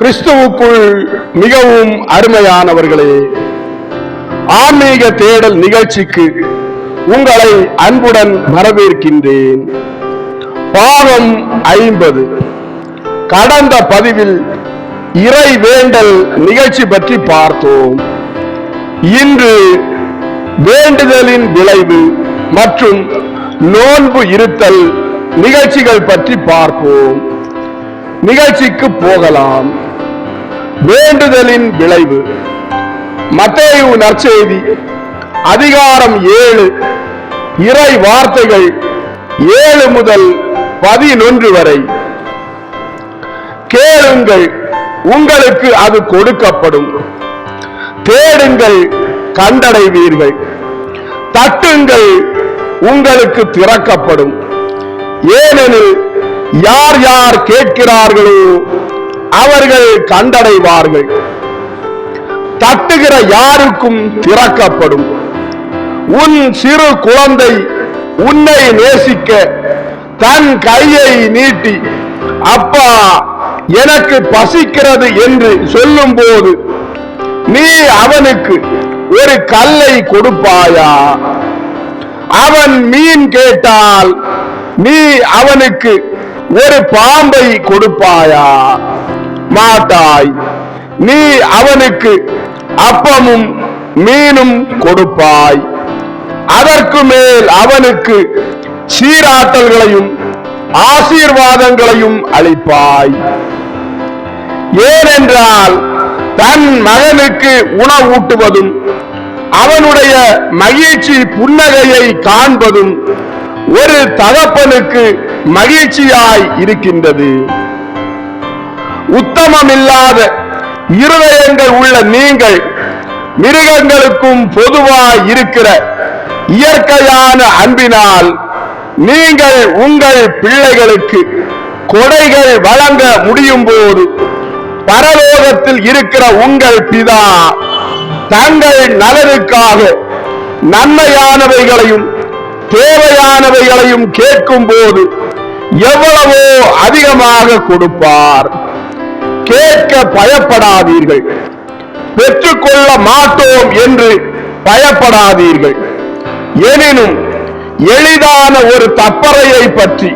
கிறிஸ்துவுக்குள் மிகவும் அருமையானவர்களே ஆன்மீக தேடல் நிகழ்ச்சிக்கு உங்களை அன்புடன் வரவேற்கின்றேன். பாவம் ஐம்பது. கடந்த பதிவில் இறை வேண்டல் நிகழ்ச்சி பற்றி பார்த்தோம். இன்று வேண்டுதலின் விளைவு மற்றும் நோன்பு இருத்தல் நிகழ்ச்சிகள் பற்றி பார்ப்போம். நிகழ்ச்சிக்கு போகலாம். வேண்டுதலின் விளைவு. மத்தேயு நற்செய்தி. அதிகாரம் ஏழு. இறை வார்த்தைகள் ஏழு முதல் பதினொன்று வரை. கேளுங்கள் உங்களுக்கு அது கொடுக்கப்படும். தேடுங்கள் கண்டடைவீர்கள். தட்டுங்கள் உங்களுக்கு திறக்கப்படும். ஏனெனில் யார் யார் கேட்கிறார்களோ அவர்கள் கண்டடைவார்கள். தட்டுகிற யாருக்கும் திறக்கப்படும். உன் சிறு குழந்தை உன்னை நேசிக்க தன் கையை நீட்டி அப்பா எனக்கு பசிக்கிறது என்று சொல்லும்போது நீ அவனுக்கு ஒரு கல்லை கொடுப்பாயா? அவன் மீன் கேட்டால் நீ அவனுக்கு ஒரு பாம்பை கொடுப்பாயா? மாட்டாய். நீ அவனுக்கு அப்பமும் மீனும் கொடுப்பாய். அதற்கு மேல் அவனுக்கு சீராட்டல்களையும் ஆசீர்வாதங்களையும் அளிப்பாய். ஏனென்றால் தன் மகனுக்கு உணவூட்டுவதும் அவனுடைய மகிழ்ச்சி புன்னகையை காண்பதும் ஒரு தகப்பனுக்கு மகிழ்ச்சியாய் இருக்கின்றது. உத்தமமில்லாத இருதயங்கள் உள்ள நீங்கள் மிருகங்களுக்கும் பொதுவாய் இருக்கிற இயற்கையான அன்பினால் நீங்கள் உங்கள் பிள்ளைகளுக்கு கொடைகள் வழங்க முடியும் போது பரலோகத்தில் இருக்கிற உங்கள் பிதா தங்கள் நலனுக்காக நன்மையானவைகளையும் தேவையானவைகளையும் கேட்கும் போது எவ்வளவோ அதிகமாக கொடுப்பார். கேட்க பயப்படாதீர்கள். பெற்றுக்கொள்ள மாட்டோம் என்று பயப்படாதீர்கள். எனினும் எளிதான ஒரு தப்பறையை பற்றி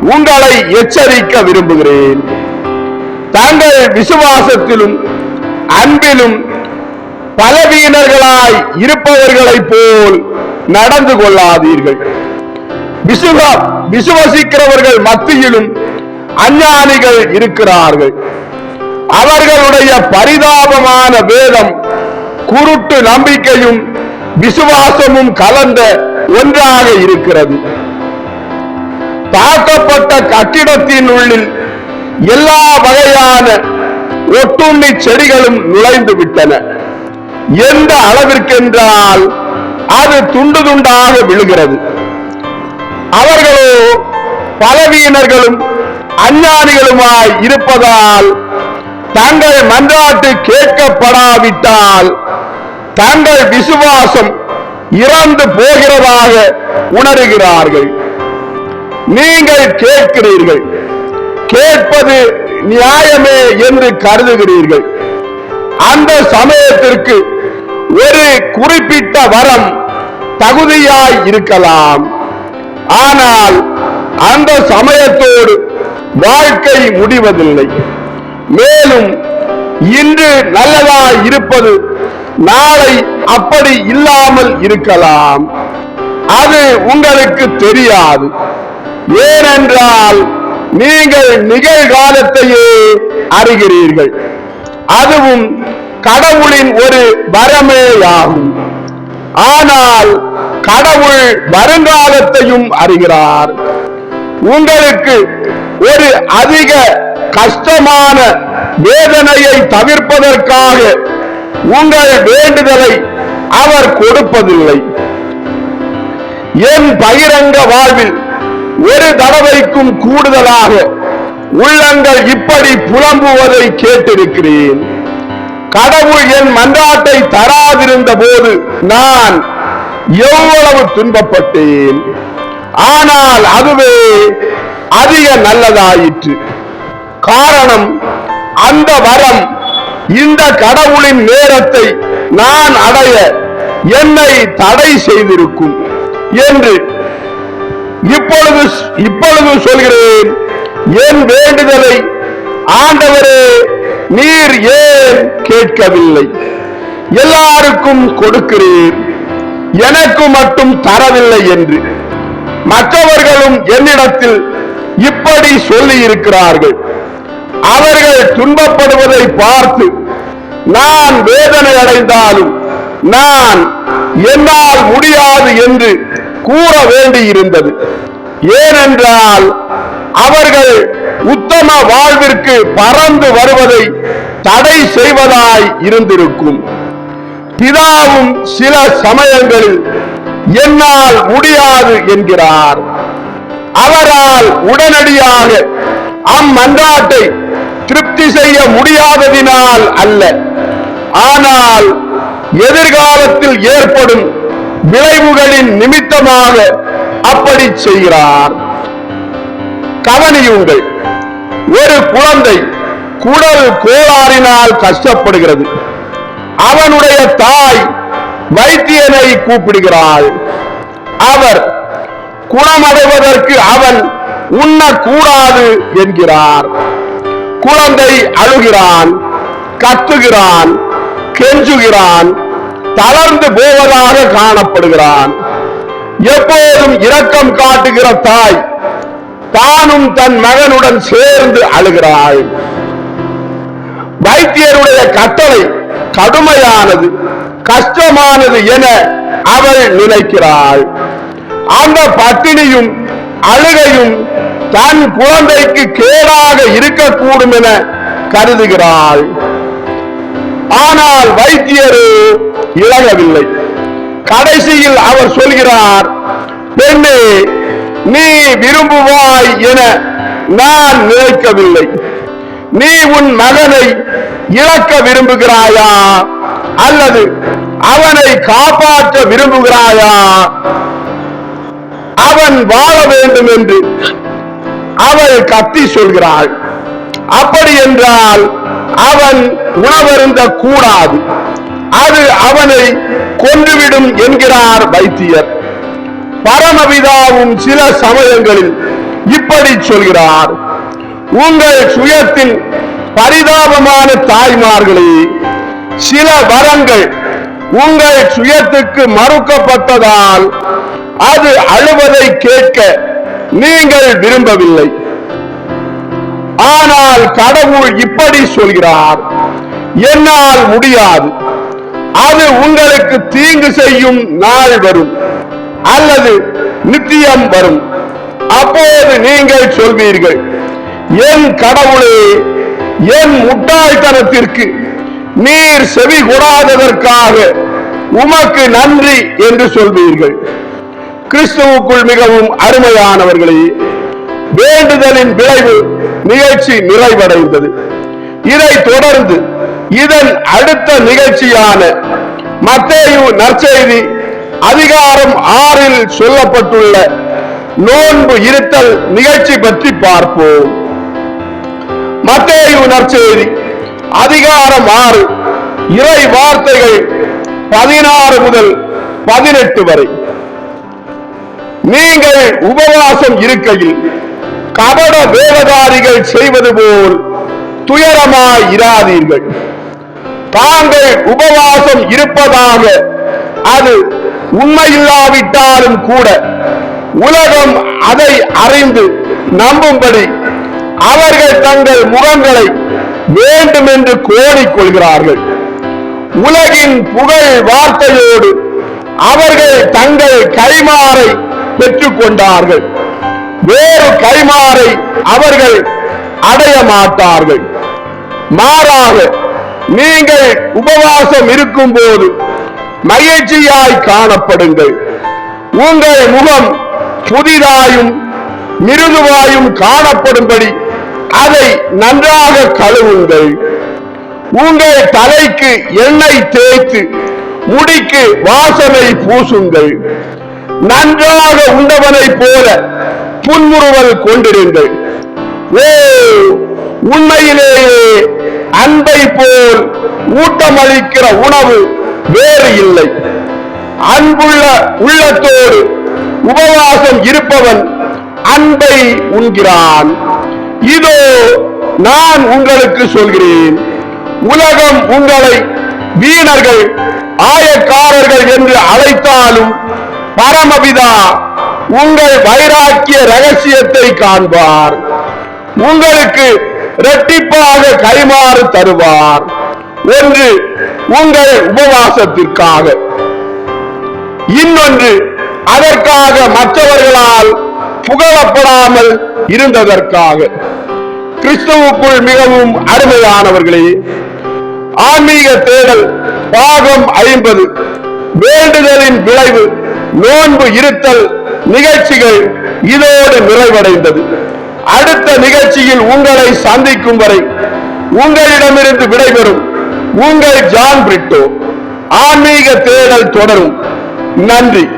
உங்களை எச்சரிக்க விரும்புகிறேன். தங்கள் விசுவாசத்திலும் அன்பிலும் பலவீனர்களாய் இருப்பவர்களைப் போல் நடந்து கொள்ளாதீர்கள். விசுவ விசுவசிக்கிறவர்கள் மத்தியிலும் அஞ்ஞானிகள் இருக்கிறார்கள். அவர்களுடைய பரிதாபமான வேதம் குருட்டு நம்பிக்கையும் விசுவாசமும் கலந்த ஒன்றாக இருக்கிறது. தாக்கப்பட்ட கட்டிடத்தின் உள்ளில் எல்லா வகையான ஒட்டுண்ணி செடிகளும் நுழைந்து விட்டன. எந்த அளவிற்கென்றால் அது துண்டு துண்டாக விழுகிறது. அவர்களோ பலவீனர்களும் அஞ்ஞானிகளுமாய் இருப்பதால் தங்கள் மன்றாட்டு கேட்கப்படாவிட்டால் தங்கள் விசுவாசம் இறந்து போகிறதாக உணர்கிறார்கள். நீங்கள் கேட்கிறீர்கள். கேட்பது நியாயமே என்று கருதுகிறீர்கள். அந்த சமயத்திற்கு ஒரு குறிப்பிட்ட வரம் தகுதியாய் இருக்கலாம். ஆனால் அந்த சமயத்தோடு வாழ்க்கை முடிவதில்லை. மேலும் இன்று நல்லதாய் இருப்பது நாளை அப்படி இல்லாமல் இருக்கலாம். அது உங்களுக்கு தெரியாது. ஏனென்றால் நீங்கள் நிகழ்காலத்தையே அறிகிறீர்கள். அதுவும் கடவுளின் ஒரு வரமேயாகும். ஆனால் கடவுள் வருங்காலத்தையும் அறிகிறார். உங்களுக்கு ஒரு அதிக கஷ்டமான வேதனையை தவிர்ப்பதற்காக உங்கள் வேண்டுதலை அவர் கொடுப்பதில்லை. என் பகிரங்க வாழ்வில் ஒரு தடவைக்கும் கூடுதலாக உள்ளங்கள் இப்படி புலம்புவதை கேட்டிருக்கிறேன். கடவுள் என் மன்றாட்டை தராதிருந்த போது நான் எவ்வளவு துன்பப்பட்டேன். ஆனால் அதுவே அதிக நல்லதாயிற்று. காரணம் அந்த வரம் இந்த கடவுளின் நேரத்தை நான் அடைய என்னை தடை செய்திருக்கும் என்று இப்பொழுது இப்பொழுது சொல்கிறேன். என் வேண்டுதலை ஆண்டவரே நீர் ஏன் கேட்கவில்லை? எல்லாருக்கும் கொடுக்கிறீர் எனக்கு மட்டும் தரவில்லை என்று. மற்றவர்களும் என்னிடத்தில் இப்படி சொல்லி இருக்கிறார்கள் அவர்கள் துன்பப்படுவதை பார்த்து நான் வேதனை அடைந்தாலும் நான் என்னால் முடியாது என்று கூற வேண்டியிருந்தது. ஏனென்றால் அவர்கள் உத்தம வாழ்விற்கு பறந்து வருவதை தடை செய்வதாய் இருந்திருக்கும். பிதாவும் சில சமயங்களில் என்னால் முடியாது என்கிறார். அவரால் உடனடியாக அம்மன்றாட்டை திருப்தி செய்ய முடியாததினால் அல்ல. ஆனால் எதிர்காலத்தில் ஏற்படும் விளைவுகளின் நிமித்தமாக அப்படி செய்கிறார். கவனியுங்கள் ஒரு குழந்தை குடல் கோளாறினால் கஷ்டப்படுகிறது. அவனுடைய தாய் வைத்தியனை கூப்பிடுகிறாள். அவர் குணமடைவதற்கு அவன் உண்ணக்கூடாது என்கிறார். குழந்தை அழுகிறான் கத்துகிறான் கெஞ்சுகிறான் தளர்ந்து போவதாக காணப்படுகிறான். எப்போதும் இரக்கம் காட்டுகிற தாய் தானும் தன் மகனுடன் சேர்ந்து அழுகிறாள். வைத்தியருடைய கட்டளை கடுமையானது கஷ்டமானது என அவள் நினைக்கிறாள். அந்த பட்டினியும் அழுகையும் தன் குழந்தைக்கு கேடாக இருக்கக்கூடும் என கருதுகிறாள். ஆனால் வைத்தியரோ இழகவில்லை கடைசியில் அவர் சொல்கிறார் பெண்ணே நீ விரும்புவாய் என நான் நினைக்கவில்லை. நீ உன் மகனை இழக்க விரும்புகிறாயா? அல்லது அவனை காப்பாற்ற விரும்புகிறாயா? அவன் வாழ வேண்டும் என்று அவள் கத்தி சொல்கிறாள். அப்படி என்றால் அவன் உணவருந்த கூடாது. அது அவனை கொன்றுவிடும் என்கிறார் வைத்தியர். பரமபிதாவும் சில சமயங்களில் இப்படி சொல்கிறார். உங்கள் சுயத்தின் பரிதாபமான தாய்மார்களே சில வரங்கள் உங்கள் சுயத்துக்கு மறுக்கப்பட்டதால் அது அழுவதை கேட்க நீங்கள் விரும்பவில்லை. ஆனால் கடவுள் இப்படி சொல்கிறார் என்னால் முடியாது. அது உங்களுக்கு தீங்கு செய்யும் நாள் வரும் அல்லது நித்தியம் வரும். அப்போது நீங்கள் சொல்வீர்கள் என் கடவுளே என் முட்டாள்தனத்திற்கு நீர் செவி கூடாததற்காக உமக்கு நன்றி என்று சொல்வீர்கள். கிறிஸ்துவுக்குள் மிகவும் அருமையானவர்களே வேண்டுதலின் விளைவு நிகழ்ச்சி நிறைவடைந்தது. இதை தொடர்ந்து இதன் அடுத்த நிகழ்ச்சியான மத்தேயு நற்செய்தி அதிகாரம் ஆறில் சொல்லப்பட்டுள்ள நோன்பு இருத்தல் நிகழ்ச்சி பற்றி பார்ப்போம். மத்தேயு நற்செய்தி அதிகாரம் ஆறு இறை வார்த்தைகள் பதினாறு முதல் பதினெட்டு வரை. நீங்கள் உபவாசம் இருக்கையில் கபட வேதகாரிகள் செய்வது போல் துயரமாய் இராதீர்கள். தாங்கள் உபவாசம் இருப்பதாக அது உண்மையில்லாவிட்டாலும் கூட உலகம் அதை அறிந்து நம்பும்படி அவர்கள் தங்கள் முகங்களை வேண்டுமென்று கோரிக்கொள்கிறார்கள். உலகின் புகழ் வார்த்தையோடு அவர்கள் தங்கள் கைமாறை பெற்றுக் கொண்டார்கள் வேறு கைமாறை அவர்கள் அடைய மாட்டார்கள். மாறாக நீங்கள் உபவாசம் இருக்கும் போது மகிழ்ச்சியாய் காணப்படுங்கள். உங்கள் முகம் புதிதாயும் மிருதுவாயும் காணப்படும்படி அதை நன்றாக கழுவுங்கள். உங்கள் தலைக்கு எண்ணெய் தேய்த்து முடிக்கு வாசனை பூசுங்கள். நன்றாக உண்டவனைப் போல புன்முறுவல் கொண்டிருங்கள் ஓ உண்மையிலேயே ஊட்டமளிக்கிற உணவு வேறு இல்லை. அன்புள்ள உள்ளத்தோடு உபவாசம் இருப்பவன் அன்பை உண்கிறான். இதோ நான் உங்களுக்கு சொல்கிறேன். உலகம் உங்களை வீணர்கள் ஆயக்காரர்கள் என்று அழைத்தாலும் பரமபிதா உங்கள் வைராக்கிய ரகசியத்தை காண்பார். உங்களுக்கு இரட்டிப்பாக கைமாறு தருவார். ஒன்று உங்கள் உபவாசத்திற்காக. இன்னொன்று அதற்காக மற்றவர்களால் புகழப்படாமல் இருந்ததற்காக. கிறிஸ்துவுக்குள் மிகவும் அருமையானவர்களே ஆன்மீக தேடல் பாகம் ஐம்பது. வேண்டுதலின் விளைவு நோன்பு இருத்தல் நிகழ்ச்சிகள் இதோடு நிறைவடைந்தது. அடுத்த நிகழ்ச்சியில் உங்களை சந்திக்கும் வரை உங்களிடமிருந்து விடைபெறும் உங்கள் ஜான் பிரிட்டோ. ஆன்மீக தேடல் தொடரும். நன்றி.